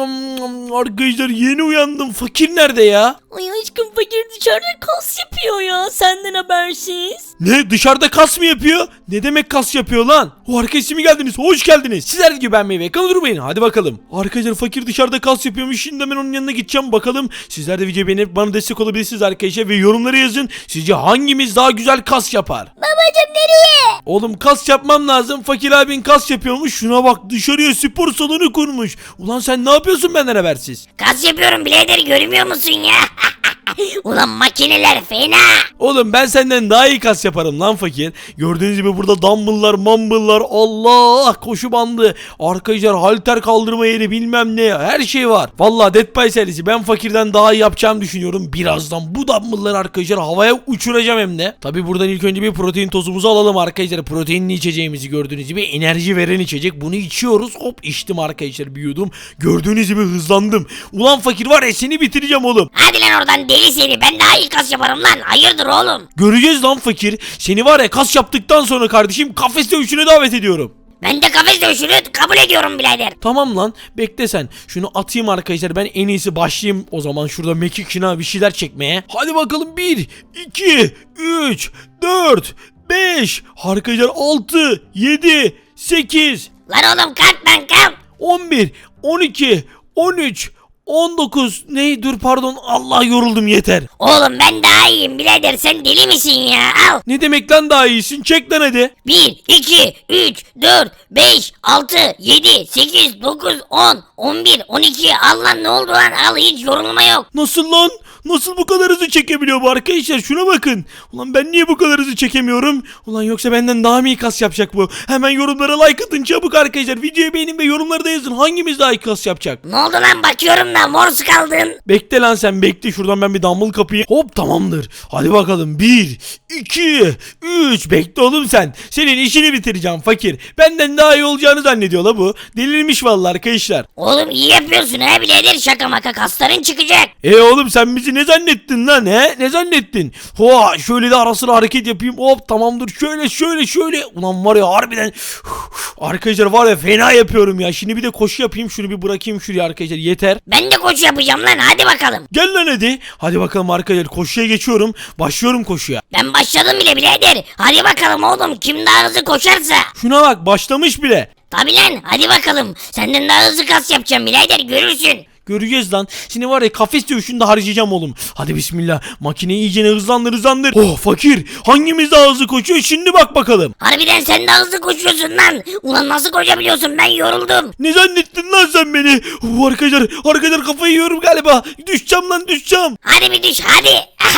um, Arkadaşlar yeni uyandım. Fakir nerede ya? Ay aşkım fakir dışarıda kas yapıyor ya senden habersiz. Ne dışarıda kas mı yapıyor? Ne demek kas yapıyor lan? O arkadaşlar mi geldiniz? Hoş geldiniz. Sizler gibi beğenmeyi ve kanalı durmayın. Hadi bakalım. Arkadaşlar fakir dışarıda kas yapıyormuş. Şimdi hemen onun yanına gideceğim bakalım. Sizler de videoyu beğenip bana destek olabilirsiniz arkadaşlar. Ve yorumlara yazın. Sizce hangimiz daha güzel kas yapar? Babacım nereye? Oğlum kas yapmam lazım. Fakir abin kas yapıyormuş. Şuna bak dışarıya spor salonu kurmuş. Ulan sen ne yapıyorsun benden habersiz? Kas yapıyorum birader görmüyor musun ya? Ulan makineler fena. Oğlum ben senden daha iyi kas yaparım lan fakir. Gördüğünüz gibi burada dumbbell'lar, mumbbell'lar, Allah koşu bandı, arkadaşlar halter kaldırma yeri bilmem ne her şey var. Vallahi Dead by serisi ben fakirden daha iyi yapacağımı düşünüyorum. Birazdan bu dumbbell'ları arkadaşlar havaya uçuracağım hem de. Tabi buradan ilk önce bir protein tozumuzu alalım arkadaşlar. Proteinli içeceğimizi gördüğünüz gibi enerji veren içecek. Bunu içiyoruz. Hop içtim arkadaşlar bir yudum. Gördüğünüz gibi hızlandım. Ulan fakir var ya seni bitireceğim oğlum. Hadi lan oradan deli seni ben daha iyi kas yaparım lan. Hayırdır oğlum? Göreceğiz lan fakir. Seni var ya kas yaptıktan sonra kardeşim kafes dövüşüne davet ediyorum. Ben de kafes dövüşünü kabul ediyorum birader. Tamam lan bekle sen. Şunu atayım arkadaşlar ben en iyisi başlayayım o zaman şurada mekikina bir şeyler çekmeye. Hadi bakalım 1, 2, 3, 4, 5, arkadaşlar 6, 7, 8, Lan oğlum kalk lan kalk. 11, 12, 13, 19 ne dur pardon Allah yoruldum yeter. Oğlum ben daha iyiyim birader sen deli misin ya al. Ne demek lan daha iyisin çek lan hadi. 1, 2, 3, 4, 5, 6, 7, 8, 9, 10, 11, 12 al lan ne oldu lan al hiç yorulma yok. Nasıl lan? Nasıl bu kadar hızlı çekebiliyor bu arkadaşlar? Şuna bakın. Ulan ben niye bu kadar hızlı çekemiyorum? Ulan yoksa benden daha mı iyi kas yapacak bu? Hemen yorumlara like atın çabuk arkadaşlar. Videoyu beğenin ve yorumlara da yazın. Hangimiz daha iyi kas yapacak? Ne oldu lan bakıyorum da mors kaldın. Bekle lan sen bekle. Şuradan ben bir dumbbell kapıyı. Hop tamamdır. Hadi bakalım. 1, 2, 3. Bekle oğlum sen. Senin işini bitireceğim fakir. Benden daha iyi olacağını zannediyor la bu. Delirmiş vallahi arkadaşlar. Oğlum iyi yapıyorsun ha birader şaka maka kasların çıkacak. E oğlum sen bizi ne zannettin lan he? Ne zannettin? Hoa şöyle de ara sıra hareket yapayım. Hop tamamdır. Şöyle şöyle şöyle. Ulan var ya harbiden arkadaşlar var ya fena yapıyorum ya. Şimdi bir de koşu yapayım. Şunu bir bırakayım şuraya arkadaşlar. Yeter. Ben de koşu yapacağım lan hadi bakalım. Gel lan hadi. Hadi bakalım arkadaşlar koşuya geçiyorum. Başlıyorum koşuya. Ben başladım bile birader. Hadi bakalım oğlum kim daha hızlı koşarsa. Şuna bak başlamış bile. Tabi lan hadi bakalım. Senden daha hızlı kas yapacağım birader görürsün. Göreceğiz lan. Şimdi var ya kafes dövüşünde harcayacağım oğlum. Hadi bismillah. Makineyi iyice hızlandır hızlandır. Oh fakir. Hangimiz daha hızlı koşuyor? Şimdi bak bakalım. Harbiden sen daha hızlı koşuyorsun lan. Ulan nasıl koşabiliyorsun ben yoruldum. Ne zannettin lan sen beni? Oh, arkadaşlar, arkadaşlar kafayı yiyorum galiba. Düşeceğim lan düşeceğim. Hadi bir düş hadi.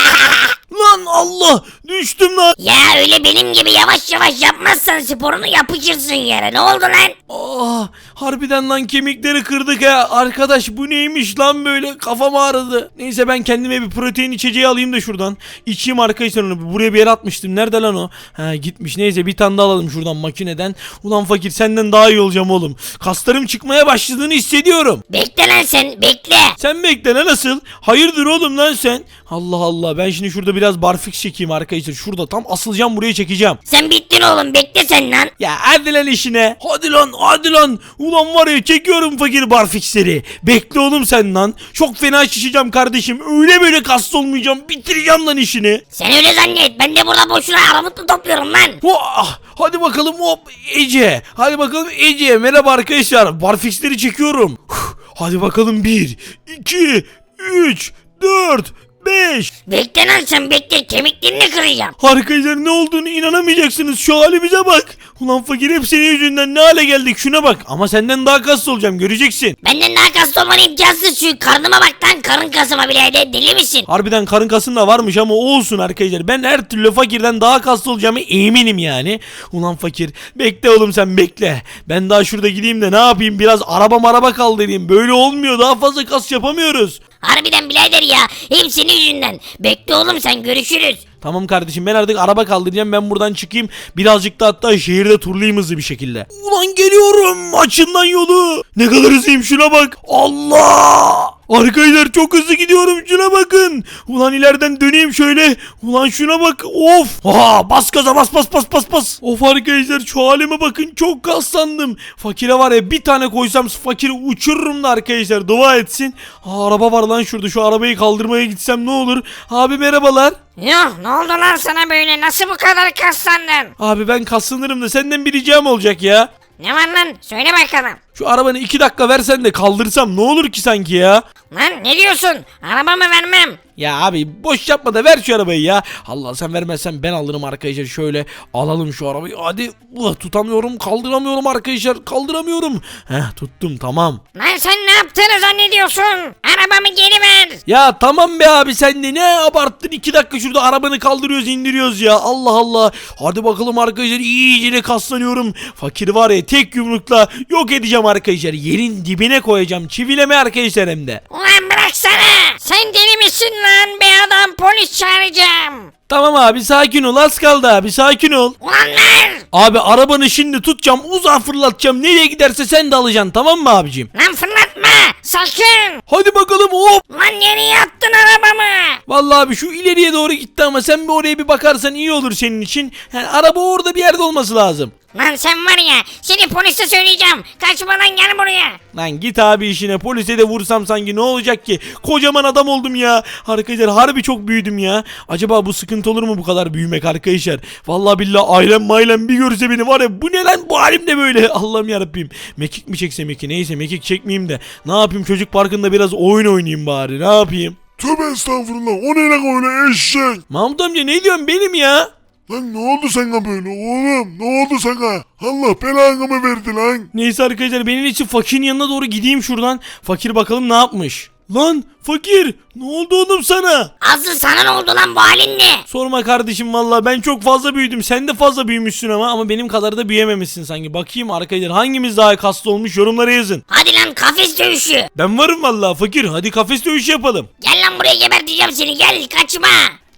Lan Allah düştüm lan. ya öyle benim gibi yavaş yavaş yapmazsan sporunu yapışırsın yere. Ne oldu lan? Aa, harbiden lan kemikleri kırdık ha. Arkadaş bu neymiş lan böyle kafam ağrıdı. Neyse ben kendime bir protein içeceği alayım da şuradan. İçeyim arkadaşlar onu. Buraya bir yere atmıştım. Nerede lan o? Ha gitmiş. Neyse bir tane daha alalım şuradan makineden. Ulan fakir senden daha iyi olacağım oğlum. Kaslarım çıkmaya başladığını hissediyorum. Bekle lan sen bekle. Sen bekle lan nasıl? Hayırdır oğlum lan sen? Allah Allah ben şimdi şurada biraz barfix çekeyim arkadaşlar. Şurada tam asılacağım buraya çekeceğim. Sen bittin oğlum bekle sen lan. Ya hadi lan işine. Hadi lan hadi lan. Ulan var ya çekiyorum fakir barfixleri. Bekle oğlum sen lan. Çok fena şişeceğim kardeşim. Öyle böyle kaslı olmayacağım. Bitireceğim lan işini. Sen öyle zannet. Ben de burada boşuna aramutlu topluyorum lan. Vah! Hadi bakalım hop Ece. Hadi bakalım Ece. Merhaba arkadaşlar. Barfixleri çekiyorum. Hadi bakalım 1, 2, 3, 4, 5. Bekle lan sen bekle kemiklerini kıracağım. Arkadaşlar ne olduğunu inanamayacaksınız. Şu halimize bak. Ulan fakir hep senin yüzünden ne hale geldik şuna bak. Ama senden daha kaslı olacağım göreceksin. Benden daha kaslı olman imkansız şu karnıma bak lan karın kasıma bile de deli misin? Harbiden karın kasın da varmış ama olsun arkadaşlar. Ben her türlü fakirden daha kaslı olacağımı eminim yani. Ulan fakir bekle oğlum sen bekle. Ben daha şurada gideyim de ne yapayım biraz araba maraba kaldırayım. Böyle olmuyor daha fazla kas yapamıyoruz. Harbiden birader ya hep senin yüzünden. Bekle oğlum sen görüşürüz. Tamam kardeşim ben artık araba kaldıracağım ben buradan çıkayım. Birazcık da hatta şehirde turlayayım hızlı bir şekilde. Ulan geliyorum açın lan yolu. Ne kadar hızlıyım şuna bak. Allah. Arkadaşlar çok hızlı gidiyorum şuna bakın. Ulan ileriden döneyim şöyle. Ulan şuna bak. Of. Aha bas gaza bas bas bas bas bas. Of arkadaşlar şu halime bakın çok kaslandım. Fakire var ya bir tane koysam fakiri uçururum da arkadaşlar dua etsin. Aa, araba var lan şurada şu arabayı kaldırmaya gitsem ne olur. Abi merhabalar. Yok ne oldu lan sana böyle nasıl bu kadar kaslandın? Abi ben kaslanırım da senden bir ricam olacak ya. Ne var lan söyle bakalım. Şu arabanı iki dakika versen de kaldırsam ne olur ki sanki ya. Lan ne diyorsun? Arabamı vermem. Ya abi boş yapma da ver şu arabayı ya. Allah sen vermezsen ben alırım arkadaşlar. Şöyle alalım şu arabayı. Hadi Ulan tutamıyorum kaldıramıyorum arkadaşlar. Kaldıramıyorum. Heh tuttum tamam. Lan sen ne yaptığını zannediyorsun? Arabamı geri ver. Ya tamam be abi sen de ne abarttın? İki dakika şurada arabanı kaldırıyoruz indiriyoruz ya. Allah Allah. Hadi bakalım arkadaşlar iyice kaslanıyorum. Fakir var ya tek yumrukla yok edeceğim arkadaşlar. Yerin dibine koyacağım çivileme arkadaşlar hem de. Ulan bıraksana. Sen deli misin lan? Be adam polis çağıracağım. Tamam abi sakin ol. Az kaldı abi sakin ol. Ulan. Abi arabanı şimdi tutacağım uzağa fırlatacağım nereye giderse sen de alacaksın tamam mı abicim Lan fırlatma. Sakın. Hadi bakalım hop Lan nereye? Vallahi abi şu ileriye doğru gitti ama sen bir oraya bir bakarsan iyi olur senin için. Yani araba orada bir yerde olması lazım. Lan sen var ya seni polise söyleyeceğim. Kaçmadan gel buraya. Lan git abi işine polise de vursam sanki ne olacak ki? Kocaman adam oldum ya. Arkadaşlar harbi çok büyüdüm ya. Acaba bu sıkıntı olur mu bu kadar büyümek arkadaşlar? Vallahi billahi ailem mailem bir görse beni var ya bu ne lan bu halim ne böyle? Allah'ım yarabbim. Mekik mi çeksem ki neyse mekik çekmeyeyim de. Ne yapayım çocuk parkında biraz oyun oynayayım bari ne yapayım? Tövbe estağfurullah o ne lan öyle eşek. Mahmut amca ne diyorsun benim ya? Lan ne oldu sana böyle oğlum ne oldu sana? Allah belanı mı verdi lan? Neyse arkadaşlar benim için fakirin yanına doğru gideyim şuradan. Fakir bakalım ne yapmış. Lan fakir ne oldu oğlum sana? Aslı sana ne oldu lan bu halin ne? Sorma kardeşim valla ben çok fazla büyüdüm. Sen de fazla büyümüşsün ama ama benim kadar da büyüyememişsin sanki. Bakayım arkadaşlar hangimiz daha kaslı olmuş yorumlara yazın. Hadi lan kafes dövüşü. Ben varım valla fakir hadi kafes dövüşü yapalım. Gel lan buraya geberteceğim seni gel kaçma.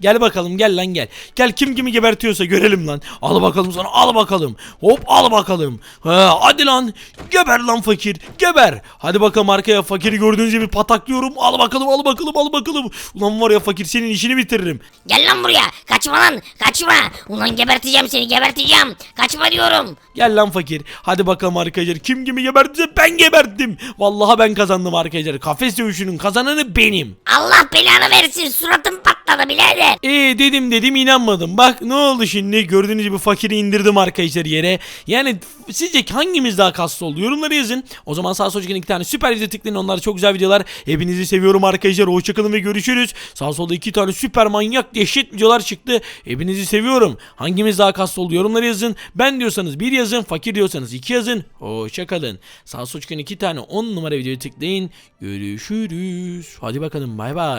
Gel bakalım gel lan gel. Gel kim kimi gebertiyorsa görelim lan. Al bakalım sana al bakalım. Hop al bakalım. Ha, hadi lan. Geber lan fakir. Geber. Hadi bakalım arkaya fakiri gördüğünüz gibi pataklıyorum. Al bakalım al bakalım al bakalım. Ulan var ya fakir senin işini bitiririm. Gel lan buraya kaçma lan kaçma. Ulan geberteceğim seni geberteceğim. Kaçma diyorum. Gel lan fakir. Hadi bakalım arkadaşlar. Kim kimi gebertse ben geberttim. Vallahi ben kazandım arkadaşlar. Kafes dövüşünün kazananı benim. Allah belanı versin suratım patladı birader. Ee dedim dedim inanmadım. Bak ne oldu şimdi? Gördüğünüz gibi fakiri indirdim arkadaşlar yere. Yani sizce hangimiz daha kaslı oldu? Yorumları yazın. O zaman sağ sol çıkan iki tane süper video tıklayın. Onlar çok güzel videolar. Hepinizi seviyorum arkadaşlar. Hoşçakalın ve görüşürüz. Sağ solda iki tane süper manyak dehşet videolar çıktı. Hepinizi seviyorum. Hangimiz daha kaslı oldu? Yorumları yazın. Ben diyorsanız bir yazın. Fakir diyorsanız iki yazın. Hoşçakalın. Sağ sol çıkan iki tane 10 numara videoyu tıklayın. Görüşürüz. Hadi bakalım bay bay.